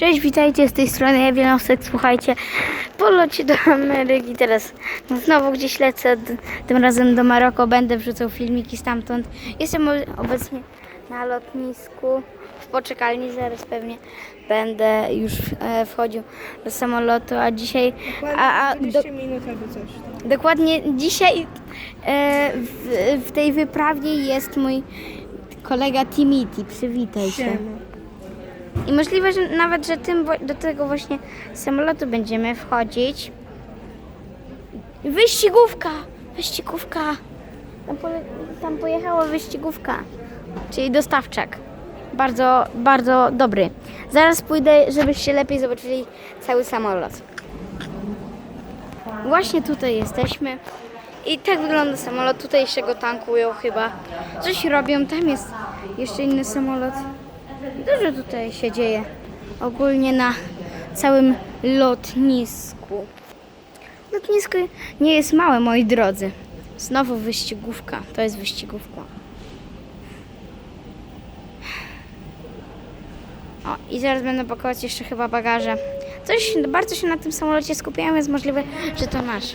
Cześć, witajcie z tej strony Ewienosek. Słuchajcie, po locie do Ameryki teraz znowu gdzieś lecę, tym razem do Maroko. Będę wrzucał filmiki stamtąd. Jestem obecnie na lotnisku w poczekalni, zaraz pewnie będę już e, wchodził do samolotu, a dzisiaj... A, a, do, 20 minut albo coś. Dokładnie dzisiaj e, w, w tej wyprawie jest mój kolega Timothy. Przywitaj się. Siema. I możliwe, że nawet, że tym do tego właśnie samolotu będziemy wchodzić. Wyścigówka! Wyścigówka! Tam, pole, tam pojechała wyścigówka, czyli dostawczak. Bardzo, bardzo dobry. Zaraz pójdę, żebyście lepiej zobaczyli cały samolot. Właśnie tutaj jesteśmy. I tak wygląda samolot. Tutaj jeszcze go tankują chyba. Coś robią. Tam jest jeszcze inny samolot. Dużo tutaj się dzieje. Ogólnie na całym lotnisku. Lotnisko nie jest małe, moi drodzy. Znowu wyścigówka. To jest wyścigówka. O, i zaraz będę pakować jeszcze chyba bagaże. Coś, bardzo się na tym samolocie skupiałem, więc możliwe, że to nasz.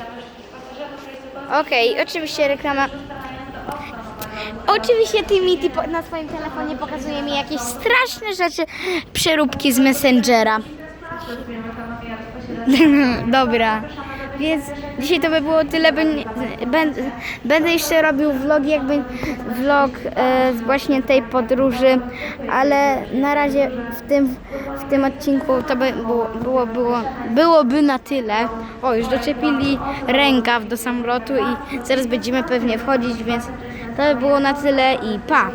Okej, oczywiście reklama. Oczywiście po- na swoim telefonie pokazuje mi jakieś straszne rzeczy, przeróbki z Messengera. Dobra, więc dzisiaj to by było tyle. Będę, jeszcze robił vlog, jakby vlog e, z właśnie tej podróży, ale na razie w tym, w tym odcinku to by było, było, było, byłoby na tyle. O, już doczepili rękaw do samolotu i zaraz będziemy pewnie wchodzić, więc to by było na tyle i pa!